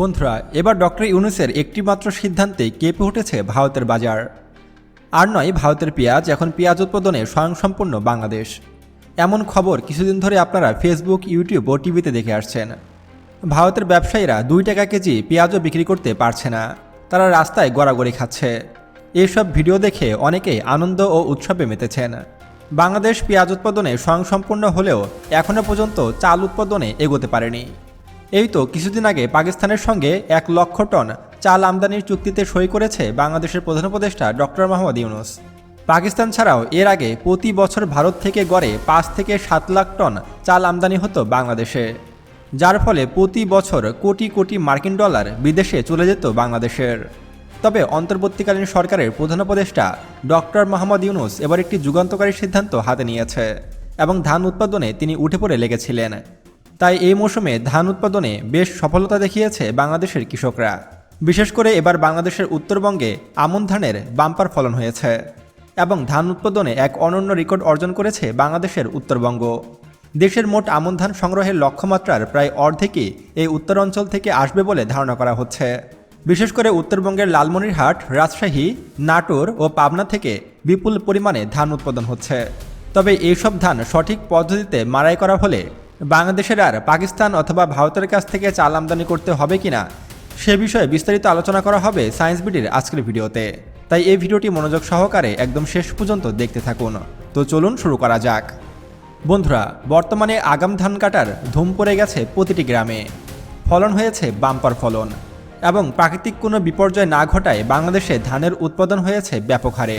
বন্ধুরা, এবার ডক্টর ইউনুসের একটিমাত্র সিদ্ধান্তে কেঁপে উঠেছে ভারতের বাজার। আর নয়, ভারতের পেঁয়াজ, এখন পেঁয়াজ উৎপাদনে স্বয়ংসম্পূর্ণ বাংলাদেশ। এমন খবর কিছুদিন ধরে আপনারা ফেসবুক, ইউটিউব ও টিভিতে দেখে আসছেন। ভারতের ব্যবসায়ীরা দুই টাকা কেজি পেঁয়াজও বিক্রি করতে পারছে না। তারা রাস্তায় গড়াগড়ি খাচ্ছে। এইসব ভিডিও দেখে অনেকেই আনন্দ ও উৎসবে মেতেছেন। বাংলাদেশ পেঁয়াজ উৎপাদনে স্বয়ংসম্পূর্ণ হলেও এখনও পর্যন্ত চাল উৎপাদনে এগোতে পারেনি। এই তো কিছুদিন আগে পাকিস্তানের সঙ্গে এক লক্ষ টন চাল আমদানির চুক্তিতে সই করেছে বাংলাদেশের প্রধান উপদেষ্টা ডক্টর মোহাম্মদ ইউনুস। পাকিস্তান ছাড়াও এর আগে প্রতি বছর ভারত থেকে গড়ে পাঁচ থেকে সাত লাখ টন চাল আমদানি হতো বাংলাদেশে, যার ফলে প্রতি বছর কোটি কোটি মার্কিন ডলার বিদেশে চলে যেত বাংলাদেশের। তবে অন্তর্বর্তীকালীন সরকারের প্রধান উপদেষ্টা ডক্টর মোহাম্মদ ইউনুস এবার একটি যুগান্তকারী সিদ্ধান্ত হাতে নিয়েছে এবং ধান উৎপাদনে তিনি উঠে পড়ে লেগেছিলেন। তাই এই মৌসুমে ধান উৎপাদনে বেশ সফলতা দেখিয়েছে বাংলাদেশের কৃষকরা। বিশেষ করে এবার বাংলাদেশের উত্তরবঙ্গে আমন ধানের বাম্পার ফলন হয়েছে এবং ধান উৎপাদনে এক অনন্য রেকর্ড অর্জন করেছে বাংলাদেশের উত্তরবঙ্গ। দেশের মোট আমন ধান সংগ্রহের লক্ষ্যমাত্রার প্রায় অর্ধেকই এই উত্তর অঞ্চল থেকে আসবে বলে ধারণা করা হচ্ছে। বিশেষ করে উত্তরবঙ্গের লালমনিরহাট, রাজশাহী, নাটোর ও পাবনা থেকে বিপুল পরিমাণে ধান উৎপাদন হচ্ছে। তবে এইসব ধান সঠিক পদ্ধতিতে মাড়াই করা হলে বাংলাদেশের আর পাকিস্তান অথবা ভারতের কাছ থেকে চাল আমদানি করতে হবে কিনা, সে বিষয়ে বিস্তারিত আলোচনা করা হবে সায়েন্স বিডির আজকের ভিডিওতে। তাই এই ভিডিওটি মনোযোগ সহকারে একদম শেষ পর্যন্ত দেখতে থাকুন। তো চলুন শুরু করা যাক। বন্ধুরা, বর্তমানে আগাম ধান কাটার ধুম পড়ে গেছে প্রতিটি গ্রামে। ফলন হয়েছে বাম্পার ফলন এবং প্রাকৃতিক কোনো বিপর্যয় না ঘটায় বাংলাদেশে ধানের উৎপাদন হয়েছে ব্যাপক হারে।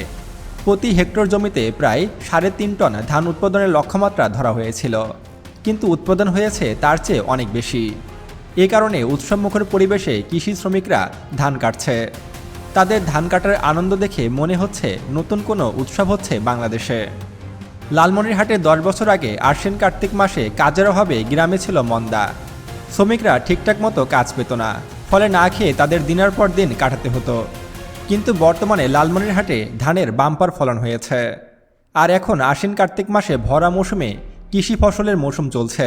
প্রতি হেক্টর জমিতে প্রায় সাড়ে তিন টন ধান উৎপাদনের লক্ষ্যমাত্রা ধরা হয়েছিল। কিন্তু উৎপাদন হয়েছে তার চেয়ে অনেক বেশি। এ কারণে উৎসবমুখর পরিবেশে কৃষি শ্রমিকরা ধান কাটছে। তাদের ধান কাটার আনন্দ দেখে মনে হচ্ছে নতুন কোনো উৎসব হচ্ছে বাংলাদেশে। লালমনিরহাটে দশ বছর আগে আশ্বিন কার্তিক মাসে কাজের অভাবে গ্রামে ছিল মন্দা। শ্রমিকরা ঠিকঠাক মতো কাজ পেত না, ফলে না খেয়ে তাদের দিনের পর দিন কাটাতে হতো। কিন্তু বর্তমানে লালমনিরহাটে ধানের বাম্পার ফলন হয়েছে। আর এখন আশ্বিন কার্তিক মাসে ভরা মৌসুমে কৃষি ফসলের মৌসুম চলছে।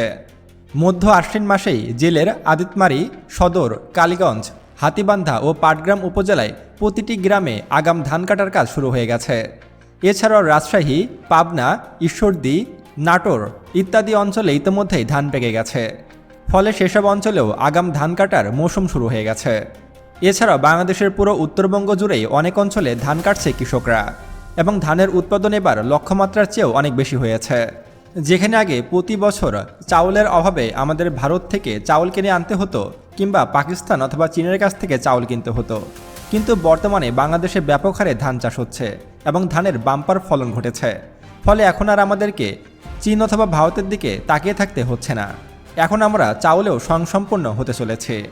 মধ্য আশ্বিন মাসেই জেলের আদিতমারি সদর, কালীগঞ্জ, হাতিবান্ধা ও পাটগ্রাম উপজেলায় প্রতিটি গ্রামে আগাম ধান কাটার কাজ শুরু হয়ে গেছে। এছাড়াও রাজশাহী, পাবনা, ঈশ্বরদী, নাটোর ইত্যাদি অঞ্চলে ইতিমধ্যেই ধান পেকে গেছে। ফলে সেসব অঞ্চলেও আগাম ধান কাটার মৌসুম শুরু হয়ে গেছে। এছাড়াও বাংলাদেশের পুরো উত্তরবঙ্গ জুড়েই অনেক অঞ্চলে ধান কাটছে কৃষকরা এবং ধানের উৎপাদন এবার লক্ষ্যমাত্রার চেয়েও অনেক বেশি হয়েছে। যেখানে আগে প্রতি বছর চাউলের অভাবে আমাদের ভারত থেকে চাউল কিনে আনতে হতো কিংবা পাকিস্তান অথবা চীনের কাছ থেকে চাউল কিনতে হতো। কিন্তু বর্তমানে বাংলাদেশে ব্যাপক হারে ধান চাষ হচ্ছে এবং ধানের বাম্পার ফলন ঘটেছে। ফলে এখন আর আমাদেরকে চীন অথবা ভারতের দিকে তাকিয়ে থাকতে হচ্ছে না। এখন আমরা চাউলেও স্বয়ংসম্পন্ন হতে চলেছে।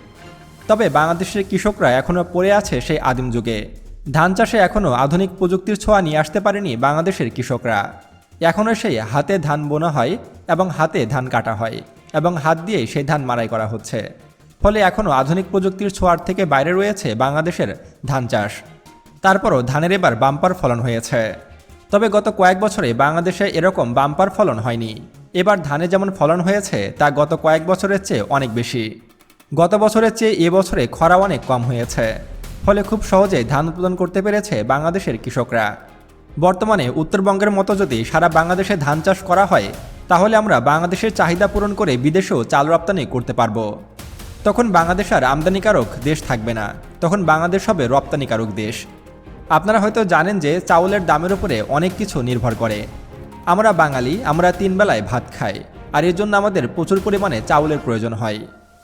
তবে বাংলাদেশের কৃষকরা এখনও পড়ে আছে সেই আদিম যুগে। ধান চাষে এখনও আধুনিক প্রযুক্তির ছোঁয়া নিয়ে আসতে পারেনি বাংলাদেশের কৃষকরা। এখনও সেই হাতে ধান বোনা হয় এবং হাতে ধান কাটা হয় এবং হাত দিয়েই সেই ধান মারাই করা হচ্ছে। ফলে এখনও আধুনিক প্রযুক্তির ছোঁয়ার থেকে বাইরে রয়েছে বাংলাদেশের ধান চাষ। তারপরও ধানের এবার বাম্পার ফলন হয়েছে। তবে গত কয়েক বছরে বাংলাদেশে এরকম বাম্পার ফলন হয়নি। এবার ধানে যেমন ফলন হয়েছে, তা গত কয়েক বছরের চেয়ে অনেক বেশি। গত বছরের চেয়ে এবছরে খরা অনেক কম হয়েছে। ফলে খুব সহজেই ধান উৎপাদন করতে পেরেছে বাংলাদেশের কৃষকরা। বর্তমানে উত্তরবঙ্গের মতো যদি সারা বাংলাদেশে ধান চাষ করা হয়, তাহলে আমরা বাংলাদেশের চাহিদা পূরণ করে বিদেশেও চাল রপ্তানি করতে পারব। তখন বাংলাদেশ আর আমদানিকারক দেশ থাকবে না। তখন বাংলাদেশ হবে রপ্তানিকারক দেশ। আপনারা হয়তো জানেন যে চাউলের দামের উপরে অনেক কিছু নির্ভর করে। আমরা বাঙালি, আমরা তিন বেলায় ভাত খাই, আর এর জন্য আমাদের প্রচুর পরিমাণে চাউলের প্রয়োজন হয়।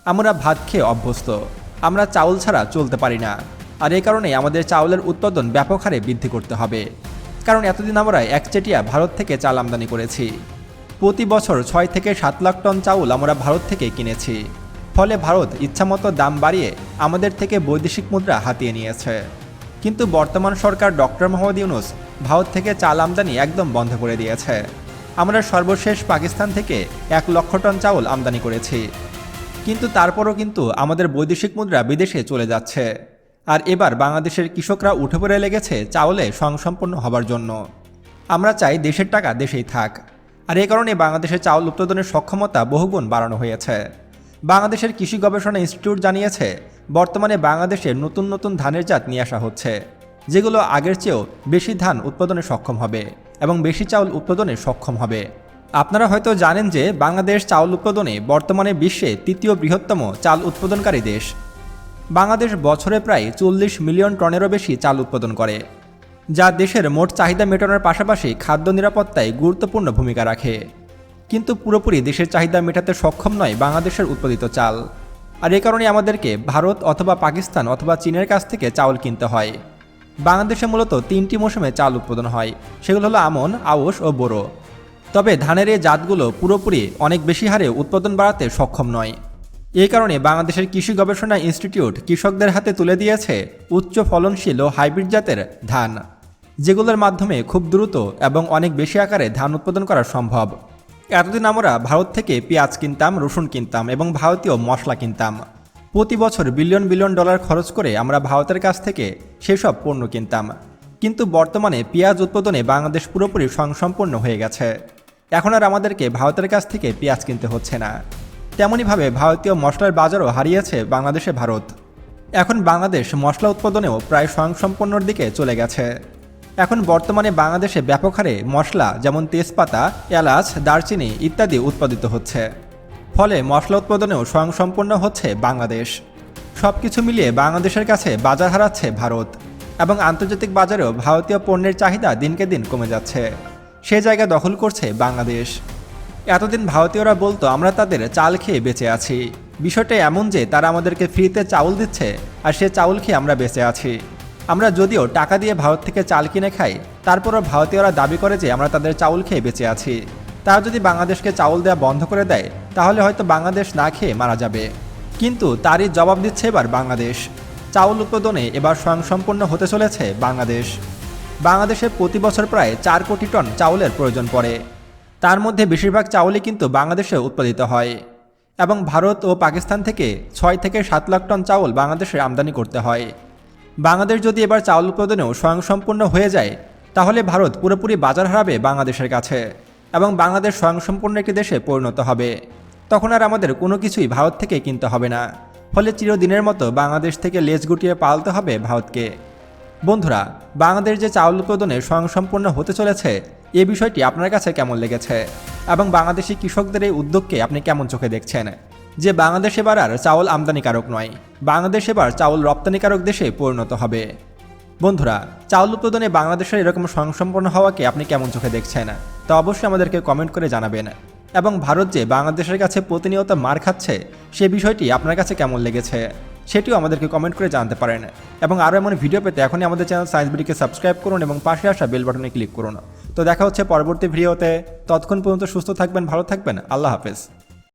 আমরা ভাত খেয়ে অভ্যস্ত। আমরা চাউল ছাড়া চলতে পারি না। আর এই কারণে আমাদের চাউলের উৎপাদন ব্যাপক হারে বৃদ্ধি করতে হবে। কারণ এতদিন আমরা একচেটিয়া ভারত থেকে চাল আমদানি করেছি। প্রতি বছর ছয় থেকে সাত লাখ টন চাউল আমরা ভারত থেকে কিনেছি। ফলে ভারত ইচ্ছামতো দাম বাড়িয়ে আমাদের থেকে বৈদেশিক মুদ্রা হাতিয়ে নিয়েছে। কিন্তু বর্তমান সরকার ডক্টর মোহাম্মদ ইউনুস ভারত থেকে চাল আমদানি একদম বন্ধ করে দিয়েছে। আমরা সর্বশেষ পাকিস্তান থেকে এক লক্ষ টন চাউল আমদানি করেছি। কিন্তু তারপরও কিন্তু আমাদের বৈদেশিক মুদ্রা বিদেশে চলে যাচ্ছে। আর এবার বাংলাদেশের কৃষকরা উঠে পড়ে লেগেছে চাউলে সংসম্পন্ন হবার জন্য। আমরা চাই দেশের টাকা দেশেই থাক। আর এই কারণে বাংলাদেশের চাউল উৎপাদনের সক্ষমতা বহুগুণ বাড়ানো হয়েছে। বাংলাদেশের কৃষি গবেষণা ইনস্টিটিউট জানিয়েছে, বর্তমানে বাংলাদেশে নতুন নতুন ধানের জাত নিয়ে আসা হচ্ছে, যেগুলো আগের চেয়েও বেশি ধান উৎপাদনে সক্ষম হবে এবং বেশি চাউল উৎপাদনে সক্ষম হবে। আপনারা হয়তো জানেন যে বাংলাদেশ চাউল উৎপাদনে বর্তমানে বিশ্বে তৃতীয় বৃহত্তম চাল উৎপাদনকারী দেশ। বাংলাদেশ বছরে প্রায় চল্লিশ মিলিয়ন টনেরও বেশি চাল উৎপাদন করে, যা দেশের মোট চাহিদা মেটানোর পাশাপাশি খাদ্য নিরাপত্তায় গুরুত্বপূর্ণ ভূমিকা রাখে। কিন্তু পুরোপুরি দেশের চাহিদা মেটাতে সক্ষম নয় বাংলাদেশের উৎপাদিত চাল। আর এ কারণে আমাদেরকে ভারত অথবা পাকিস্তান অথবা চীনের কাছ থেকে চাউল কিনতে হয়। বাংলাদেশে মূলত তিনটি মৌসুমে চাল উৎপাদন হয়, সেগুলো হলো আমন, আউশ ও বোরো। তবে ধানের এই জাতগুলো পুরোপুরি অনেক বেশি হারে উৎপাদন বাড়াতে সক্ষম নয়। এই কারণে বাংলাদেশের কৃষি গবেষণা ইনস্টিটিউট কৃষকদের হাতে তুলে দিয়েছে উচ্চ ফলনশীল ও হাইব্রিড জাতের ধান, যেগুলোর মাধ্যমে খুব দ্রুত এবং অনেক বেশি আকারে ধান উৎপাদন করা সম্ভব। এতদিন আমরা ভারত থেকে পেঁয়াজ কিনতাম, রসুন কিনতাম এবং ভারতীয় মশলা কিনতাম। প্রতি বছর বিলিয়ন বিলিয়ন ডলার খরচ করে আমরা ভারতের কাছ থেকে সেসব পণ্য কিনতাম। কিন্তু বর্তমানে পেঁয়াজ উৎপাদনে বাংলাদেশ পুরোপুরি স্বয়ংসম্পূর্ণ হয়ে গেছে। এখন আর আমাদেরকে ভারতের কাছ থেকে পেঁয়াজ কিনতে হচ্ছে না। তেমনইভাবে ভারতীয় মশলার বাজারও হারিয়েছে বাংলাদেশে ভারত। এখন বাংলাদেশ মশলা উৎপাদনেও প্রায় স্বয়ংসম্পন্নর দিকে চলে গেছে। এখন বর্তমানে বাংলাদেশে ব্যাপক হারে মশলা যেমন তেজপাতা, এলাচ, দারচিনি ইত্যাদি উৎপাদিত হচ্ছে। ফলে মশলা উৎপাদনেও স্বয়ংসম্পন্ন হচ্ছে বাংলাদেশ। সব কিছু মিলিয়ে বাংলাদেশের কাছে বাজার হারাচ্ছে ভারত এবং আন্তর্জাতিক বাজারেও ভারতীয় পণ্যের চাহিদা দিনকে দিন কমে যাচ্ছে। সে জায়গা দখল করছে বাংলাদেশ। এতদিন ভারতীয়রা বলতো, আমরা তাদের চাল খেয়ে বেঁচে আছি। বিষয়টা এমন যে, তারা আমাদেরকে ফ্রিতে চাউল দিচ্ছে, আর সে চাউল খেয়ে আমরা বেঁচে আছি। আমরা যদিও টাকা দিয়ে ভারত থেকে চাল কিনে খাই, তারপরও ভারতীয়রা দাবি করে যে, আমরা তাদের চাউল খেয়ে বেঁচে আছি। তারা যদি বাংলাদেশকে চাউল দেওয়া বন্ধ করে দেয়, তাহলে হয়তো বাংলাদেশ না খেয়ে মারা যাবে। কিন্তু তারই জবাব দিচ্ছে এবার বাংলাদেশ। চাউল উৎপাদনে এবার স্বয়ংসম্পন্ন হতে চলেছে বাংলাদেশ। বাংলাদেশে প্রতি বছর প্রায় চার কোটি টন চাউলের প্রয়োজন পড়ে। তার মধ্যে বেশিরভাগ চাউলই কিন্তু বাংলাদেশে উৎপাদিত হয় এবং ভারত ও পাকিস্তান থেকে ছয় থেকে সাত লাখ টন চাউল বাংলাদেশে আমদানি করতে হয়। বাংলাদেশ যদি এবার চাউল উৎপাদনেও স্বয়ংসম্পূর্ণ হয়ে যায়, তাহলে ভারত পুরোপুরি বাজার হারাবে বাংলাদেশের কাছে এবং বাংলাদেশ স্বয়ংসম্পূর্ণ একটি দেশে পরিণত হবে। তখন আর আমাদের কোনো কিছুই ভারত থেকে কিনতে হবে না। ফলে চিরদিনের মতো বাংলাদেশ থেকে লেজ গুটিয়ে পালতে হবে ভারতকে। বন্ধুরা, বাংলাদেশ যে চাউল উৎপাদনে স্বয়ংসম্পূর্ণ হতে চলেছে এ বিষয়টি আপনার কাছে কেমন লেগেছে? এবং বাংলাদেশি কৃষকদের এই উদ্যোগকে আপনি কেমন চোখে দেখছেন? যে বাংলাদেশ এবার আর চাউল আমদানিকারক নয়, বাংলাদেশ এবার চাউল রপ্তানিকারক দেশে পরিণত হবে। বন্ধুরা, চাউল উৎপাদনে বাংলাদেশের এরকম স্বয়ংসম্পন্ন হওয়াকে আপনি কেমন চোখে দেখছেন? তা অবশ্যই আমাদেরকে কমেন্ট করে জানাবেন। এবং ভারত যে বাংলাদেশের কাছে প্রতিনিয়ত মার খাচ্ছে, সে বিষয়টি আপনার কাছে কেমন লেগেছে? সেটিও আমাদেরকে কমেন্ট করে জানতে পারেন। এবং আরও এমন ভিডিও পেতে এখনই আমাদের চ্যানেল সায়েন্স বিডিকে সাবস্ক্রাইব করুন এবং পাশে আসা বেল বাটনে ক্লিক করুন। তো দেখা হচ্ছে পরবর্তী ভিডিওতে ততক্ষণ পর্যন্ত সুস্থ থাকবেন, ভালো থাকবেন। আল্লাহ হাফেজ।